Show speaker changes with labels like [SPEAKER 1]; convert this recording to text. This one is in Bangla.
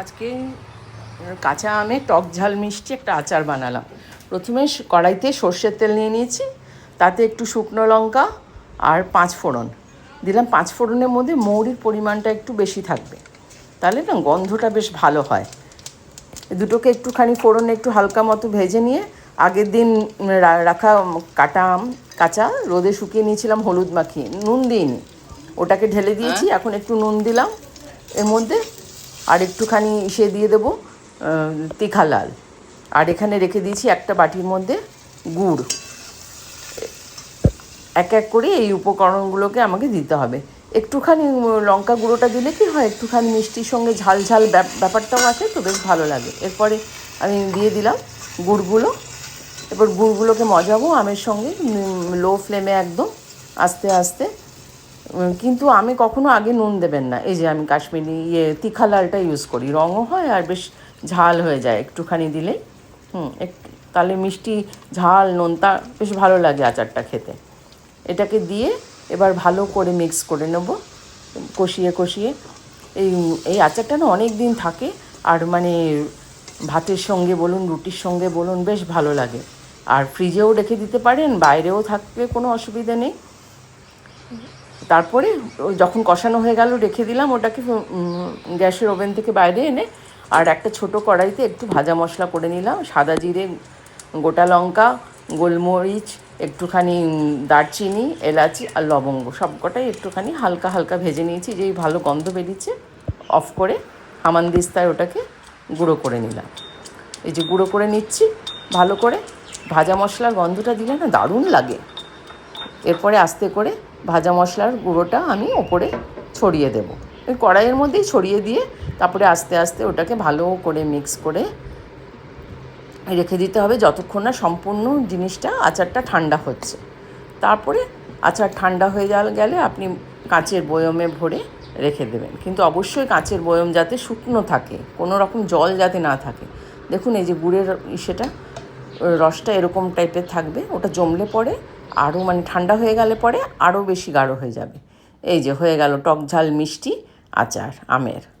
[SPEAKER 1] আজকে কাঁচা আমে টক ঝাল মিষ্টি একটা আচার বানালাম। প্রথমে কড়াইতে সর্ষের তেল নিয়ে নিয়েছি তাতে একটু শুকনো লঙ্কা আর পাঁচ ফোড়ন। দিলাম পাঁচ ফোড়নের মধ্যে মৌরির পরিমাণটা একটু বেশি থাকবে তাহলে না গন্ধটা বেশ ভালো হয়। দুটোকে একটুখানি ফোড়নে একটু হালকা মতো ভেজে নিয়ে আগের দিন রাখা কাটা আম কাঁচা রোদে শুকিয়ে নিয়েছিলাম হলুদ মাখিয়ে নুন দিইনি। ওটাকে ঢেলে দিয়েছি এখন একটু নুন দিলাম। এর মধ্যে আর একটুখানি ইসে দিয়ে দেবো তিখা লাল। আর এখানে রেখে দিয়েছি একটা বাটির মধ্যে গুড়। এক এক করে এই উপকরণগুলোকে আমাকে দিতে হবে। একটুখানি লঙ্কা গুঁড়োটা দিলে কি হয়, একটুখানি মিষ্টির সঙ্গে ঝাল ঝাল ব্যাপ- ব্যাপারটাও আছে তো বেশ ভালো লাগে। এরপরে আমি দিয়ে দিলাম গুড়গুলো। এবার গুড়গুলোকে মজাবো আমের সঙ্গে লো ফ্লেমে একদম আস্তে আস্তে। কিন্তু আমি কখনো আগে নুন দেবেন না। এই যে আমি কাশ্মীরি ইয়ে তিখা লালটা ইউজ করি। রঙও হয় আর বেশ ঝাল হয়ে যায় একটুখানি দিলেই। হুম একটু তাহলে মিষ্টি, ঝাল নোনতা বেশ ভালো লাগে আচারটা খেতে। এটাকে দিয়ে এবার ভালো করে মিক্স করে নেব। কষিয়ে কষিয়ে। এই এই আচারটা না অনেক দিন থাকে আর মানে ভাতের সঙ্গে বলুন, রুটির সঙ্গে বলুন বেশ ভালো লাগে। আর ফ্রিজেও রেখে দিতে পারেন, বাইরেও থাকলে কোনো অসুবিধা নেই। তারপরে যখন কষানো হয়ে গেল, রেখে দিলাম ওটাকে গ্যাসের ওভেন থেকে বাইরে এনে আর একটা ছোট কড়াইতে একটু ভাজা মশলা করে নিলাম, সাদা জিরে, গোটা লঙ্কা, গোলমরিচ, একটুখানি দারচিনি, এলাচি আর লবঙ্গ, সবকটাই একটুখানি হালকা হালকা ভেজে নিয়েছি, যেই ভালো গন্ধ বেরিয়েছে, অফ করে হামানদিস্তায় ওটাকে গুঁড়ো করে নিলাম। এই যে গুঁড়ো করে নিচ্ছি, ভালো করে ভাজা মশলার গন্ধটা দিলে না দারুণ লাগে। এরপরে আস্তে করে ভাজা মশলার গুঁড়োটা আমি ওপরে ছড়িয়ে দেব। ওই কড়াইয়ের মধ্যেই ছড়িয়ে দিয়ে তারপরে আস্তে আস্তে ওটাকে ভালো করে মিক্স করে রেখে দিতে হবে যতক্ষণ না সম্পূর্ণ জিনিসটা আচারটা ঠান্ডা হচ্ছে। তারপরে আচার ঠান্ডা হয়ে গেলে আপনি কাঁচের বয়মে ভরে রেখে দেবেন। কিন্তু অবশ্যই কাঁচের বয়ম যাতে শুকনো থাকে, কোনো রকম জল যাতে না থাকে। দেখুন এই যে গুড়ের সেটা রসটা এরকম টাইপের থাকবে, ওটা জমলে পরে আরও মানে ঠান্ডা হয়ে গেলে পরে আরও বেশি গাঢ় হয়ে যাবে। এই যে হয়ে গেল টক ঝাল মিষ্টি, আচার, আমের।